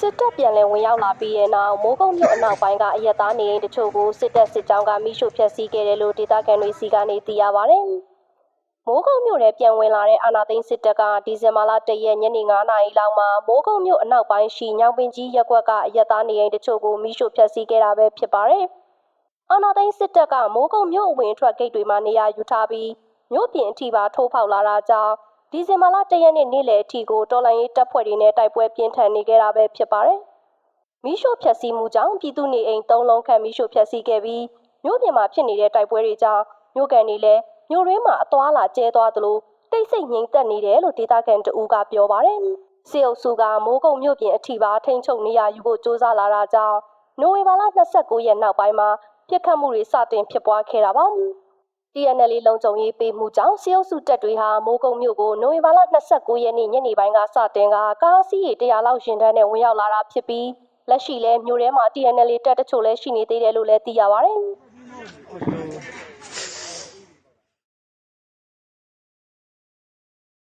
စစ်တပ်ပြန်လည်ဝင်ရောက်လာပြီးတဲ့နောက်မိုးကုတ်မြို့အနောက်ပိုင်းကအရက်သားနေအိမ်တချို့ကိုစစ်တပ်စစ်ကြောင်းကမိရှို့ဖျက်ဆီးခဲ့တယ်လို့ဒေသခံတွေစီကနေသိရပါဗျ။မိုးကုတ်မြို့ထဲပြန်ဝင်လာတဲ့အာနာသိန်းစစ်တပ်ကဒီဇင်ဘာလ၁ရက်ညနေ9နာရီလောက်မှာမိုးကုတ်မြို့အနောက်ပိုင်းရှိညောင်ပင်ကြီးရပ်ကွက်ကအရက်သားနေအိမ်တချို့ကိုမိရှို့ဖျက်ဆီးခဲ့တာပဲဖြစ်ပါတယ်။အာနာသိန်းစစ်တပ်ကမိုးကုတ်မြို့အဝင်အထွက်ဂိတ်တွေမှာနေရာယူထားပြီးမြို့ပြင်အထိပါထိုးဖောက်လာတာကြောင့် ဒီဇင်ဘာလ၁ရက်နေ့နေ့လယ်အထိကိုတော်လိုင်းရေးတပ်ဖွဲ့တွေနဲ့တိုက်ပွဲပြင်းထန်နေခဲ့တာပဲဖြစ်ပါတယ်။မီးရှို့ဖျက်ဆီးမှုကြောင့်ပြည်သူနေအိမ်၃လုံးခန့်မီးရှို့ဖျက်ဆီးခဲ့ပြီးမြို့ပြင်မှာဖြစ်နေတဲ့တိုက်ပွဲတွေကြောင့်မြို့ကန်တွေလည်းမြို့ရင်းမှာအသွာလာကျဲသွားသလိုတိတ်ဆိတ်ငြိမ်သက်နေတယ်လို့ဒေသခံတဦးကပြောပါတယ်။စေအုပ်စုကမိုးကုတ်မြို့ပြင်အထိပါထိန်းချုပ်နေရယူဖို့စ조사လာတာကြောင့်နိုဝင်ဘာလ29ရက်နောက်ပိုင်းမှာပြစ်ခတ်မှုတွေစတင်ဖြစ်ပွားခဲ့တာပါ။ TNL လုံခြုံရေးပေးမှုကြောင့်စေအုပ်စုတပ်တွေဟာမိုးကုတ်မြို့ကိုနိုဝင်ဘာလ29ရက်နေ့ညနေပိုင်းကစတင်ကကားစီးရီ100လောက်ရှင်တန်းနဲ့ဝင်ရောက်လာတာဖြစ်ပြီးလက်ရှိလဲမြို့ထဲမှာ TNL တပ်တချို့လည်းရှိနေသေးတယ်လို့လည်းသိရပါတယ်။